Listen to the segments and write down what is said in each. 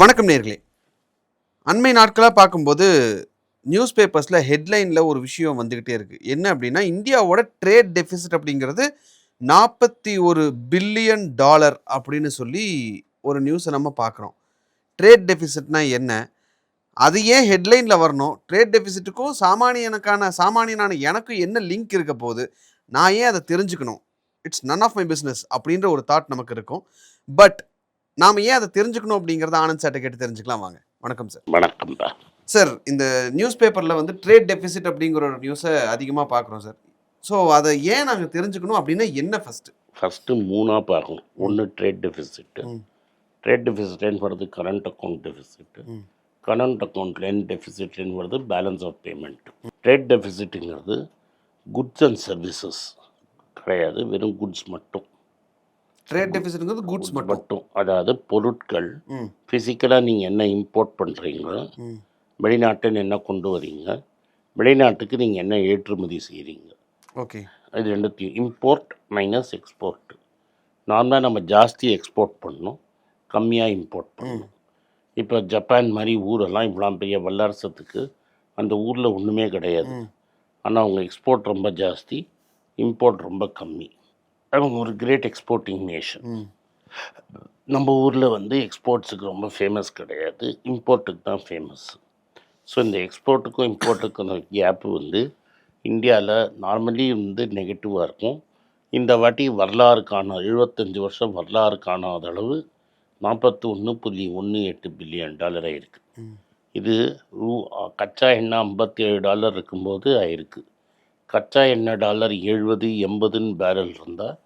வணக்கம் நேர்களே. அண்மை நாட்களாக பார்க்கும்போது நியூஸ் பேப்பர்ஸில் ஹெட்லைனில் ஒரு விஷயம் வந்துக்கிட்டே இருக்குது என்ன அப்படின்னா இந்தியாவோட ட்ரேட் டெபிசிட் அப்படிங்கிறது நாற்பத்தி ஒரு பில்லியன் டாலர் அப்படின்னு சொல்லி ஒரு நியூஸை நம்ம பார்க்குறோம். ட்ரேட் டெபிசிட்னா என்ன? அது ஏன் ஹெட்லைனில் வரணும்? ட்ரேட் டெபிசிட்டுக்கும் சாமானியனுக்கான சாமானியனான எனக்கும் என்ன லிங்க் இருக்க போகுது? நான் ஏன் அதை தெரிஞ்சுக்கணும்? It's none of my business அப்படின்ற ஒரு தாட் நமக்கு இருக்கும். பட் நாம் ஏன் அதை தெரிஞ்சுக்கணும் அப்படிங்கிறத ஆனந்த் சார்ட்ட கேட்டு தெரிஞ்சுக்கலாம் வாங்க. வணக்கம் சார் வணக்கம்ப்பா சார் இந்த நியூஸ் பேப்பரில் வந்து ட்ரேட் டெபிசிட் அப்படிங்கிற ஒரு நியூஸை அதிகமாக பார்க்குறோம் சார் ஸோ அதை ஏன் நாங்கள் தெரிஞ்சுக்கணும் அப்படின்னா என்ன ஃபஸ்ட்டு ஃபஸ்ட்டு மூணாக பார்க்கணும். ஒன்று ட்ரேட் டெபிசிட்டு. ட்ரேட் டெபிசிட்லேன்னு வருது கரண்ட் அக்கௌண்ட் டெபிசிட்டு. கரண்ட் அக்கௌண்ட்லேருந்து டெபிசிட்லேன்னு வருது பேலன்ஸ் ஆஃப் பேமெண்ட் ட்ரேட் டெபிசிட்டுங்கிறது குட்ஸ் அண்ட் சர்வீசஸ் கிடையாது வெறும் குட்ஸ் மட்டும். ட்ரேட் டெபிசிட்ங்கிறது குட்ஸ் மட்டும். அதாவது பொருட்கள் ஃபிசிக்கலாக நீங்கள் என்ன இம்போர்ட் பண்ணுறீங்க வெளிநாட்டில் என்ன கொண்டு வரீங்க வெளிநாட்டுக்கு நீங்கள் என்ன ஏற்றுமதி செய்கிறீங்க ஓகே. இது ரெண்டுத்தையும் இம்போர்ட் மைனஸ் எக்ஸ்போர்ட் நார்மலாக நம்ம ஜாஸ்தி எக்ஸ்போர்ட் பண்ணணும் கம்மியாக இம்போர்ட் பண்ணணும் இப்போ ஜப்பான் மாதிரி ஊரெல்லாம் இவ்வளோ பெரிய வல்லரசத்துக்கு அந்த ஊரில் ஒன்றுமே கிடையாது. ஆனால் அவங்க எக்ஸ்போர்ட் ரொம்ப ஜாஸ்தி இம்போர்ட் ரொம்ப கம்மி. அவங்க ஒரு கிரேட் எக்ஸ்போர்ட்டிங் நேஷன் நம்ம ஊரில் வந்து எக்ஸ்போர்ட்ஸுக்கு ரொம்ப ஃபேமஸ் கிடையாது. இம்போர்ட்டுக்கு தான் ஃபேமஸ் ஸோ இந்த எக்ஸ்போர்ட்டுக்கும் இம்போர்ட்டுக்கும் கேப்பு வந்து இந்தியாவில் நார்மலி வந்து நெகட்டிவாக இருக்கும். இந்த வாட்டி வரலாறு காண எழுபத்தஞ்சு வருஷம் வரலாறு காணாத அளவு நாற்பத்தி ஒன்று புள்ளி ஒன்று எட்டு பில்லியன் டாலர் ஆயிருக்கு. இது ரூ கச்சா எண்ணெய் ஐம்பத்தி ஏழு டாலர் இருக்கும்போது ஆயிருக்கு. கச்சா எண்ணெய் டாலர் எழுபது எண்பதுன்னு பேரல் இருந்தால்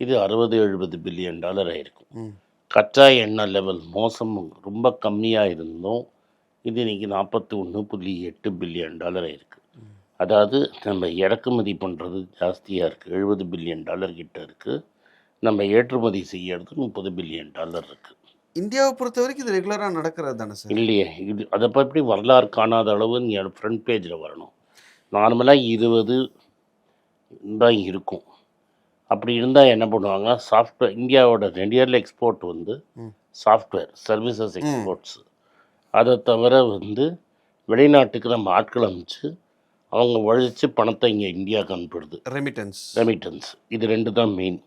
இது அறுபது எழுபது பில்லியன் டாலர் ஆயிருக்கும். ம். கச்சா எண்ணெய் லெவல் மோசம் ரொம்ப கம்மியாக இருந்தும் இது இன்னைக்கு நாற்பத்தி ஒன்று புள்ளி எட்டு பில்லியன் டாலர் ஆயிருக்கு. அதாவது நம்ம இறக்குமதி பண்ணுறது ஜாஸ்தியாக இருக்குது எழுபது பில்லியன் டாலர் கிட்ட இருக்குது நம்ம ஏற்றுமதி செய்யறது முப்பது பில்லியன் டாலர் இருக்குது இந்தியாவை பொறுத்த வரைக்கும் இது ரெகுலராக நடக்கிறது தானே சார்? இல்லையே இது அதை பற்றி வரலாறு காணாத அளவு நீங்கள் ஃப்ரண்ட் பேஜில் வரணும். நார்மலாக இருபது தான் இருக்கும். அப்படி இருந்தால் என்ன பண்ணுவாங்க சாஃப்ட்வேர் இந்தியாவோட ரெண்டியரில் எக்ஸ்போர்ட் வந்து. சாஃப்ட்வேர் சர்வீசஸ் எக்ஸ்போர்ட்ஸ் அதை தவிர வந்து வெளிநாட்டுக்கு நம்ம ஆட்கள் அனுப்பிச்சு அவங்க உழைச்சி பணத்தை இங்கே இந்தியாவுக்கு அனுப்பிடுது ரெமிட்டன்ஸ் ரெமிட்டன்ஸ் இது ரெண்டு தான் மெயின்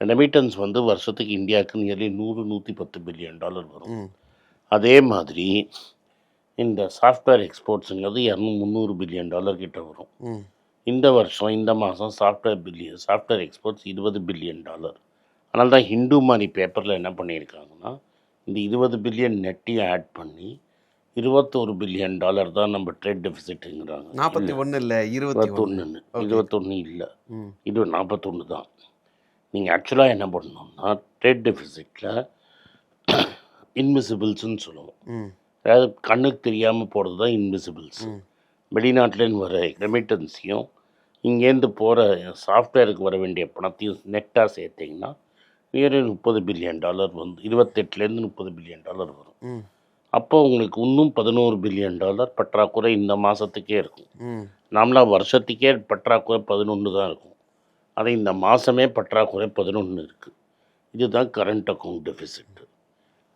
ரெமிட்டன்ஸ் வந்து வருஷத்துக்கு இந்தியாவுக்கு நியர்லி நூறு நூற்றி பத்து பில்லியன் டாலர் வரும். அதே மாதிரி இந்த சாஃப்ட்வேர் எக்ஸ்போர்ட்ஸுங்கிறது இரநூறு முந்நூறு பில்லியன் டாலர் கிட்ட வரும். இந்த வருஷம் இந்த மாதம் சாஃப்ட்வேர் பில்லியன் சாஃப்ட்வேர் எக்ஸ்போர்ட்ஸ் இருபது பில்லியன் டாலர் அதனால தான் ஹிந்து மாதிரி பேப்பரில் என்ன பண்ணியிருக்காங்கன்னா இந்த இருபது பில்லியன் நெட்டையும் ஆட் பண்ணி இருபத்தோரு பில்லியன் டாலர் தான் நம்ம ட்ரேட் டெபிசிட்டுங்கிறாங்க நாற்பத்தி ஒன்று இல்லை இருபத்தொன்னு இருபத்தொன்று இல்லை இது நாற்பத்தொன்று தான். நீங்கள் ஆக்சுவலாக என்ன பண்ணணும்னா ட்ரேட் டெபிசிட்டில் இன்விசிபிள்ஸ்னு சொல்லுவோம். அதாவது கண்ணுக்கு தெரியாமல் போகிறது தான் இன்விசிபிள்ஸ் வெளிநாட்டிலேருந்து வர ரெமிட்டன்ஸையும் இங்கேருந்து போகிற சாஃப்ட்வேருக்கு வர வேண்டிய பணத்தையும் நெட்டாக சேர்த்திங்கன்னா நியர்லி முப்பது பில்லியன் டாலர் வந்து இருபத்தெட்டுலேருந்து முப்பது பில்லியன் டாலர் வரும். அப்போ உங்களுக்கு இன்னும் பதினோரு பில்லியன் டாலர் பற்றாக்குறை இந்த மாதத்துக்கே இருக்கும். ம். நாமளாக வருஷத்துக்கே பற்றாக்குறை பதினொன்று தான் இருக்கும். அது இந்த மாதமே பற்றாக்குறை பதினொன்று இருக்குது இதுதான் கரண்ட் அக்கௌண்ட் டெபிசிட்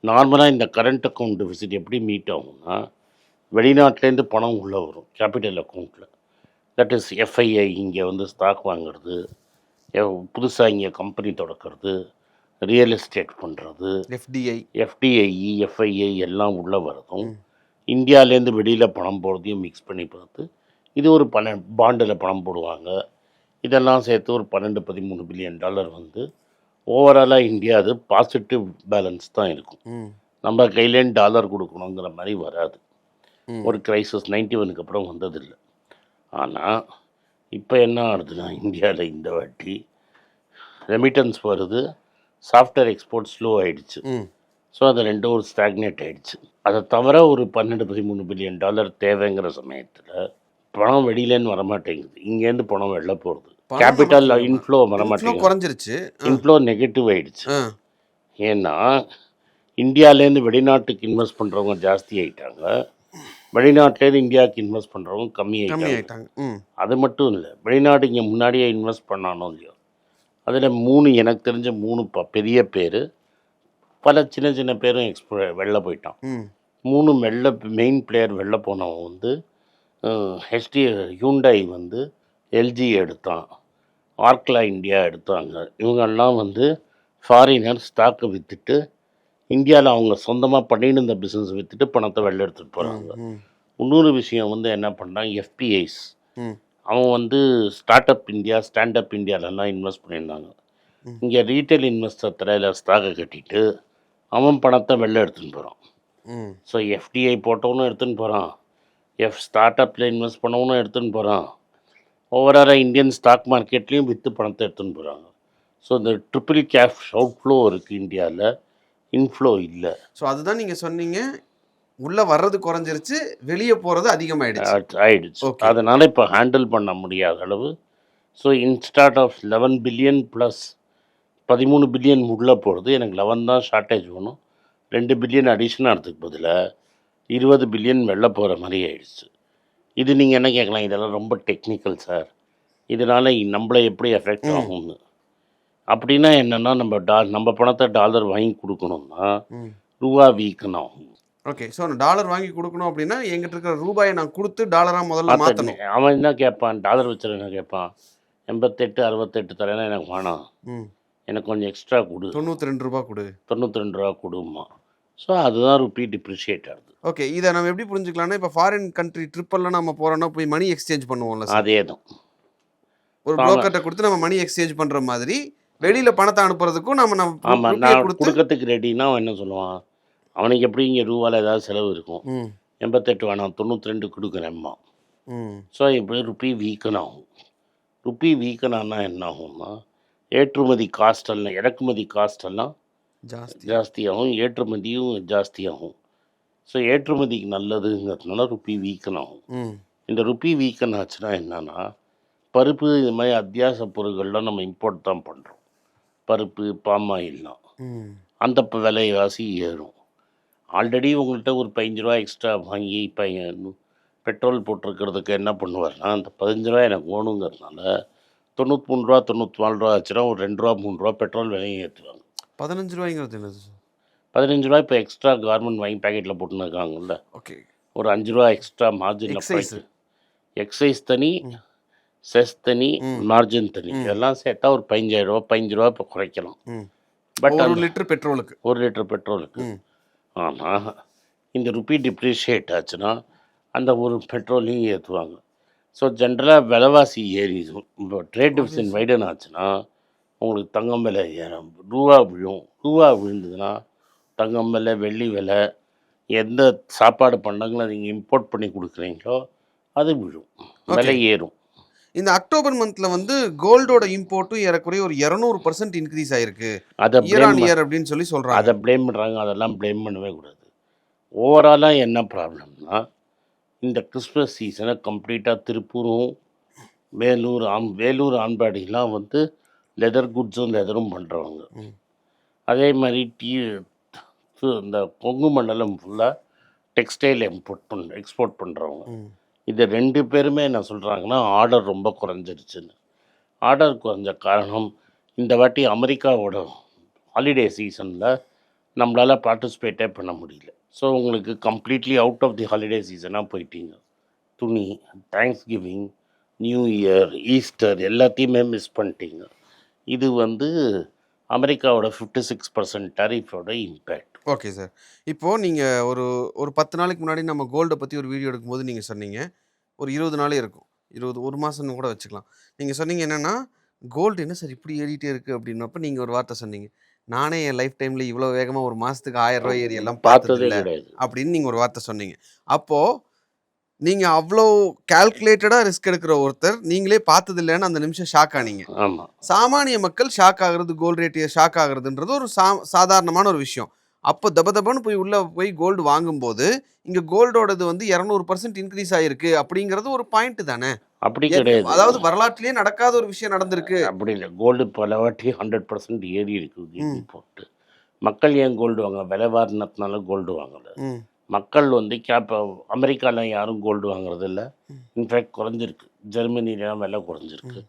நார்மலாக இந்த கரண்ட் அக்கௌண்ட் டெபிசிட் எப்படி மீட் ஆகும்னா வெளிநாட்டிலேருந்து பணம் உள்ளே வரும் கேபிட்டல் அக்கௌண்ட்டில் தட் இஸ் எஃப்ஐஐ இங்கே வந்து ஸ்டாக் வாங்குறது புதுசாக இங்கே கம்பெனி தொடக்கிறது ரியல் எஸ்டேட் பண்ணுறது எஃப்டிஐ எஃப்டிஐ எஃப்ஐஐ எல்லாம் உள்ளே வரதும் இந்தியாவிலேருந்து வெளியில் பணம் போகிறதையும் மிக்ஸ் பண்ணி பார்த்து இது ஒரு பன்ன பாண்டில் பணம் போடுவாங்க. இதெல்லாம் சேர்த்து ஒரு பன்னெண்டு பதிமூணு பில்லியன் டாலர் வந்து ஓவராலாக இந்தியா அது பாசிட்டிவ் பேலன்ஸ் தான் இருக்கும். நம்ம கையிலேருந்து டாலர் கொடுக்கணுங்கிற மாதிரி வராது. ஒரு கிரைசிஸ் நைன்டி ஒனுக்கு அப்புறம் வந்ததில்லை. ஆனால் இப்போ என்ன ஆகுதுன்னா இந்தியாவில் இந்த வாட்டி ரெமிட்டன்ஸ் வருது. சாஃப்ட்வேர் எக்ஸ்போர்ட் ஸ்லோ ஆயிடுச்சு. ம். ஸோ அது ரெண்டும் ஒரு ஸ்டாக்னேட் ஆயிடுச்சு. அதை தவிர ஒரு பன்னெண்டு பதிமூணு பில்லியன் டாலர் தேவைங்கிற சமயத்தில் பணம் வெளியிலேருந்து வரமாட்டேங்குது. இங்கேருந்து பணம் வெளில போகிறது கேபிட்டல் இன்ஃப்ளோ வரமாட்டேங்குது குறைஞ்சிருச்சு. இன்ஃப்ளோ நெகட்டிவ் ஆயிடுச்சு. ஏன்னா இந்தியாவிலேருந்து வெளிநாட்டுக்கு இன்வெஸ்ட் பண்ணுறவங்க ஜாஸ்தி ஆயிட்டாங்க. வெளிநாட்டிலேருந்து இந்தியாவுக்கு இன்வெஸ்ட் பண்ணுறவங்க கம்மி ம். அது மட்டும் இல்லை வெளிநாடு இங்கே முன்னாடியே இன்வெஸ்ட் பண்ணானோ இல்லையோ அதில் மூணு எனக்கு தெரிஞ்ச மூணு ப பெரிய பேர் பல சின்ன சின்ன பேரும் எக்ஸ்போ வெளில போயிட்டான். மூணு வெளில மெயின் பிளேயர் வெளில போனவன் வந்து ஹெச்டி ஹியூண்டாய் வந்து எல்ஜி எடுத்தான். ஆர்க்லா இந்தியா எடுத்தாங்க. இவங்கெல்லாம் வந்து ஃபாரினர் ஸ்டாக்கை விற்றுட்டு இந்தியாவில் அவங்க சொந்தமாக பண்ணிட்டு இருந்த பிஸ்னஸ் விற்றுட்டு பணத்தை வெளில எடுத்துகிட்டு போகிறாங்க இன்னொரு விஷயம் வந்து என்ன பண்ணுறான் எஃபிஐஸ் அவன் வந்து start up India stand up இந்தியாலெல்லாம் invest பண்ணியிருந்தாங்க. இங்கே ரீட்டைல் இன்வெஸ்டர் தலையில் ஸ்டாக்கை கட்டிட்டு அவன் பணத்தை வெளில எடுத்துன்னு போகிறான் ஸோ எஃப்டிஐ போட்டவனும் எடுத்துன்னு போகிறான் எஃப் ஸ்டார்ட் அப்பில் இன்வெஸ்ட் பண்ணவனும் எடுத்துன்னு போகிறான் ஓவராலாக இந்தியன் ஸ்டாக் மார்க்கெட்லேயும் விற்று பணத்தை எடுத்துன்னு போகிறாங்க ஸோ இந்த ட்ரிபிள் கேஷ் அவுட்ஃப்ளோ இருக்குது இந்தியாவில் இன்ஃப்ளோ இல்லை. ஸோ அதுதான் நீங்க சொன்னீங்க. உள்ள வர்றது குறைஞ்சிருச்சு வெளியே போறது அதிகமாயிடுச்சு. ஆயிடுச்சு. அதனால் இப்போ ஹேண்டில் பண்ண முடியாத அளவு. So instead of eleven billion plus பதிமூணு பில்லியன் உள்ளே போகிறது எனக்கு லெவன் தான் ஷார்ட்டேஜ் வேணும். ரெண்டு பில்லியன் அடிஷனாக எடுத்துக்கு பதிலாக இருபது பில்லியன் வெளில போகிற மாதிரி ஆயிடுச்சு. இது நீங்கள் என்ன கேட்கலாம்? இதெல்லாம் ரொம்ப டெக்னிக்கல் சார் இதனால் நம்மளை எப்படி எஃபெக்ட். ஆகும்னு. அப்படின்னா என்னென்னா நம்ம டா நம்ம பணத்தை டாலர் வாங்கி கொடுக்கணும்னா ரூபா வீக்கன் ஆகும் ஓகே ஸோ டாலர் வாங்கி கொடுக்கணும் அப்படின்னா எங்கிட்ட இருக்கிற ரூபாயை நான் கொடுத்து டாலரா முதல்ல மாற்றணும். அவன் என்ன கேட்பான்? டாலர் வச்சுரு என்ன கேட்பான்? எண்பத்தெட்டு அறுபத்தெட்டு தரேன்னா எனக்கு வேணாம். எனக்கு கொஞ்சம் எக்ஸ்ட்ரா கொடு. தொண்ணூற்றி ரெண்டு ரூபா கொடு. தொண்ணூற்றி ரெண்டு ரூபா கொடுமா ஸோ அதுதான் ருப்பி டிப்ரிஷியேட் ஆகுது. ஓகே இதை நம்ம எப்படி புரிஞ்சுக்கலாம்னா இப்போ ஃபாரின் கண்ட்ரி ட்ரிப்பெல்லாம் நம்ம போறோம்னா போய் மணி எக்ஸ்சேஞ்ச் பண்ணுவோம்ல அதே தான் ஒரு ஆமா. புரோக்கர்ட்ட கொடுத்து நம்ம மணி எக்ஸ்சேஞ்ச் பண்ற மாதிரி வெளியில பணத்தை அனுப்புறதுக்கும் நம்ம நம்ம ஆமாம் நான் கொடுக்கறதுக்கு ரெடின்னா அவன் என்ன சொல்லுவான்? அவனுக்கு எப்படி இங்கே ரூபாவில் ஏதாவது செலவு இருக்கும்? எண்பத்தெட்டு வேணாம் தொண்ணூற்றி ரெண்டு கொடுக்குறேம்மா ம். ஸோ இப்படி ருப்பி வீக்கன் ஆகும். ருப்பி வீக்கன் ஆனால் என்ன ஆகும்னா ஏற்றுமதி காஸ்ட் எல்லாம் இறக்குமதி காஸ்ட் எல்லாம் ஜாஸ்தி. ஜாஸ்தியாகும் ஏற்றுமதியும் ஜாஸ்தியாகும். ஸோ ஏற்றுமதிக்கு நல்லதுங்கிறதுனால ருப்பி வீக்கன் ஆகும். இந்த ருப்பி வீக்கன் ஆச்சுன்னா என்னன்னா பருப்பு இது மாதிரி அத்தியாவசிய பொருட்கள்லாம் நம்ம இம்போர்ட் தான் பண்ணுறோம் பருப்பு பாம் ஆயில்லாம் அந்த விலைவாசி ஏறும். ஆல்ரெடி உங்கள்கிட்ட ஒரு பதினஞ்சு ரூபா எக்ஸ்ட்ரா வாங்கி இப்போ பெட்ரோல் போட்டிருக்கிறதுக்கு என்ன பண்ணுவார்னா அந்த பதினஞ்சு ரூபா எனக்கு வேணுங்கிறதுனால தொண்ணூற்றி மூணு ரூபா தொண்ணூற்றி நாலு ரூபா ஆச்சுன்னா ஒரு ரெண்டு ரூபா மூணு ரூபா பெட்ரோல் விலையும் ஏற்றுவாங்க பதினஞ்சு ரூபாய்ங்கிறது என்னது சார் பதினஞ்சு ரூபா இப்போ எக்ஸ்ட்ரா கார்மெண்ட் வாங்கி பேக்கெட்டில் போட்டுன்னு இருக்காங்கல்ல ஓகே ஒரு அஞ்சு ரூபா எக்ஸ்ட்ரா மார்ஜின். எக்ஸைஸ் தனி. செஸ் தனி. மார்ஜின் தனி. இதெல்லாம் சேர்த்தா ஒரு பதினஞ்சாயிரம் ரூபா பதினஞ்சு ரூபா இப்போ குறைக்கலாம். பட் ஒரு லிட்டர் பெட்ரோலுக்கு ஒரு லிட்டர் பெட்ரோலுக்கு ஆனால் இந்த ருப்பி டிப்ரிஷியேட் ஆச்சுன்னா அந்த ஒரு பெட்ரோலையும் ஏற்றுவாங்க ஸோ ஜென்ரலாக விலைவாசி ஏறி இப்போ ட்ரேட் டிவிஷன் வைடன் ஆச்சுன்னா உங்களுக்கு தங்கம் விலை ஏறும். ரூபா விழும். ரூபா விழுந்ததுன்னா தங்கம் விலை வெள்ளி விலை எந்த சாப்பாடு பண்ணங்களோ நீங்கள் இம்போர்ட் பண்ணி கொடுக்குறீங்களோ அது விழும். விலை ஏறும். இந்த அக்டோபர் மந்த்ல வந்து கோல்டோட இம்போர்ட்டும் ஏறக்குறைய ஒரு இரநூறு பர்சன்ட் இன்க்ரீஸ் ஆயிருக்கு. அதை blame இயர் அப்படின்னு சொல்லி சொல்றாங்க. அதை ப்ளேம் பண்ணுறாங்க அதெல்லாம் ப்ளேம் பண்ணவே கூடாது. ஓவராலாக என்ன ப்ராப்ளம்னா இந்த கிறிஸ்மஸ் சீசனை கம்ப்ளீட்டாக திருப்பூரும் வேலூர் ஆம் வேலூர் ஆண்பாடிலாம் வந்து லெதர் குட்ஸும் லெதரும் பண்ணுறவங்க. அதே மாதிரி டீ இந்த கொங்கு மண்டலம் ஃபுல்லாக டெக்ஸ்டைல் இம்போர்ட் பண்ண எக்ஸ்போர்ட் பண்ணுறவங்க இது ரெண்டு பேருமே என்ன சொல்கிறாங்கன்னா ஆர்டர் ரொம்ப குறைஞ்சிருச்சுன்னு. ஆர்டர் குறைஞ்ச காரணம் இந்த வாட்டி அமெரிக்காவோட ஹாலிடே சீசனில் நம்மளால் பார்ட்டிசிபேட்டே பண்ண முடியல. ஸோ உங்களுக்கு completely out of the holiday சீசனாக போயிட்டீங்க. துணி thanksgiving new year Easter எல்லாத்தையுமே மிஸ் பண்ணிட்டீங்க. இது வந்து அமெரிக்காவோட ஃபிஃப்டி சிக்ஸ் பர்சன்ட் டரிஃபோட இம்பேக்ட் ஓகே சார் இப்போ நீங்க ஒரு ஒரு பத்து நாளைக்கு முன்னாடி நம்ம கோல்டை பத்தி ஒரு வீடியோ எடுக்கும்போது நீங்க சொன்னீங்க. ஒரு இருபது நாளே இருக்கும். இருபது ஒரு மாசம்னு கூட வச்சுக்கலாம். நீங்க சொன்னீங்க என்னன்னா கோல்டு என்ன சார் இப்படி ஏறிட்டே இருக்கு அப்படின்னப்ப நீங்க ஒரு வார்த்தை சொன்னீங்க. நானே என் லைஃப் டைம்ல இவ்வளவு வேகமா ஒரு மாசத்துக்கு ஆயிரம் ரூபாய் ஏறி எல்லாம் பார்த்தது பார்த்ததே இல்ல கிடையாது. அப்படின்னு நீங்க ஒரு வார்த்தை சொன்னீங்க. அப்போ நீங்க அவ்வளோ கால்குலேட்டடா ரிஸ்க் எடுக்கிற ஒருத்தர் நீங்களே பார்த்தது இல்லைன்னு அந்த நிமிஷம் ஷாக் ஆனீங்க. ஆமாம் சாமானிய மக்கள் ஷாக் ஆகுறது கோல்டு ரேட் ஷாக் ஆகுறதுன்றது ஒரு சா சாதாரணமான ஒரு விஷயம். அப்போ தப தபன்னு போய் உள்ள போய் கோல்டு வாங்கும்போது இங்க கோல்டோடது வந்து இரநூறு பர்சன்ட் இன்க்ரீஸ் ஆயிருக்கு அப்படிங்கிறது ஒரு பாயிண்ட் தானே? அப்படி கிடையாது. அதாவது வரலாற்றிலேயே நடக்காத ஒரு விஷயம் நடந்திருக்கு. அப்படி இல்லை. கோல்டு பல வாட்டி ஹண்ட்ரட் பர்சன்ட் ஏறி இருக்கு. போட்டு. மக்கள் ஏன் கோல்டு வாங்க விலை வாரினத்தினால கோல்டு வாங்கல. மக்கள் வந்து கேப் அமெரிக்காவில் யாரும் கோல்டு வாங்குறது இல்லை ம். இன்ஃபேக்ட் குறைஞ்சிருக்கு. ஜெர்மனிலாம் விலை குறைஞ்சிருக்கு.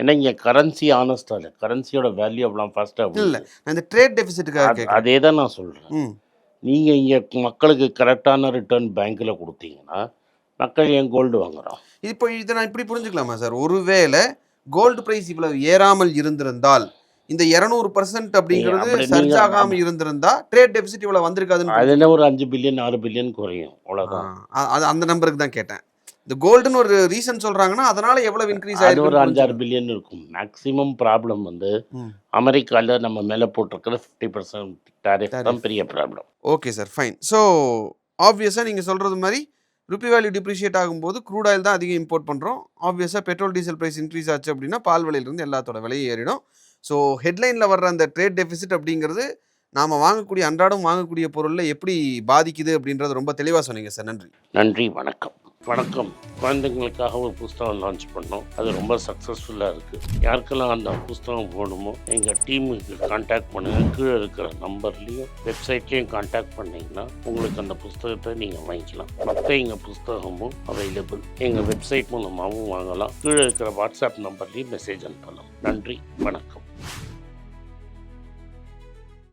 ஏன்னா இங்கே கரன்சி ஆனஸ்டாக இல்லை. கரன்சியோட வேல்யூ அவ்வளோ ஃபாஸ்ட்டாக இல்ல. இந்த ட்ரேட் டெபிசிட்டுக்காக அதே தான் நான் சொல்கிறேன் நீங்கள் இங்கே மக்களுக்கு கரெக்டான ரிட்டர்ன் பேங்க்கில் கொடுத்தீங்கன்னா மக்கள் ஏன் கோல்டு வாங்குறோம் இப்போ இதை நான் இப்படி புரிஞ்சுக்கலாமா சார் ஒருவேளை கோல்டு பிரைஸ் இவ்வளவு ஏறாமல் இருந்திருந்தால் இந்த இருநூறு பர்சன்ட் அப்படிங்கிறது சர்ஜ் ஆகாம இருந்திருந்தா ட்ரேட் டெபிசிட் இவ்வளவு வந்திருக்காதுன்னு அதில் ஒரு அஞ்சு பில்லியன் ஆறு பில்லியன் குறையும். அது அந்த நம்பருக்கு தான் கேட்டேன். இந்த கோல்டுன்னு ஒரு ரீசன் சொல்றாங்கன்னா அதனால எவ்வளவு இன்க்ரீஸ் அது ஒரு அஞ்சாறு ஆயிருக்கு பில்லியன் இருக்கும். மேக்ஸிமம் ப்ராப்ளம் வந்து ம். அமெரிக்காவில் நம்ம மேலே போட்டிருக்கிற ஃபிஃப்டி பர்சன்ட் டேரிஃப் தான். பெரிய problem okay sir fine so ஆப்வியஸாக நீங்கள் சொல்கிறது மாதிரி ருபி வேல்யூ டிப்ரிஷியேட் ஆகும்போது க்ரூட் ஆயில் தான் அதிகம் இம்போர்ட் பண்ணுறோம் ஆப்வியஸாக பெட்ரோல் டீசல் ப்ரைஸ் இன்க்ரீஸ் ஆச்சு அப்படின்னா பால் விலையிலேருந்து எல்லாத்தோட விலையும் ஏறிடும். ஸோ ஹெட்லைனில் வர்ற அந்த ட்ரேட் டெபிசிட் அப்படிங்கிறது நாம் வாங்கக்கூடிய அன்றாடம் வாங்கக்கூடிய பொருளில் எப்படி பாதிக்குது அப்படின்றது ரொம்ப தெளிவாக சொன்னீங்க சார். நன்றி. நன்றி வணக்கம். வணக்கம். குழந்தைங்களுக்காக ஒரு புஸ்தகம் லான்ச் பண்ணோம். அது ரொம்ப சக்ஸஸ்ஃபுல்லாக இருக்குது யாருக்கெல்லாம் அந்த புஸ்தகம் போகணுமோ எங்கள் டீமுக்கு காண்டாக்ட் பண்ணுங்கள் கீழே இருக்கிற நம்பர்லேயும் வெப்சைட்லேயும் காண்டாக்ட் பண்ணிங்கன்னா உங்களுக்கு அந்த புஸ்தகத்தை நீங்கள் வாங்கிக்கலாம். மற்ற எங்கள் புஸ்தகமும் அவைலபிள் எங்கள் வெப்சைட் மூலமாகவும் வாங்கலாம். கீழே இருக்கிற வாட்ஸ்அப் நம்பர்லேயும் மெசேஜ் அனுப்பலாம். நன்றி வணக்கம்.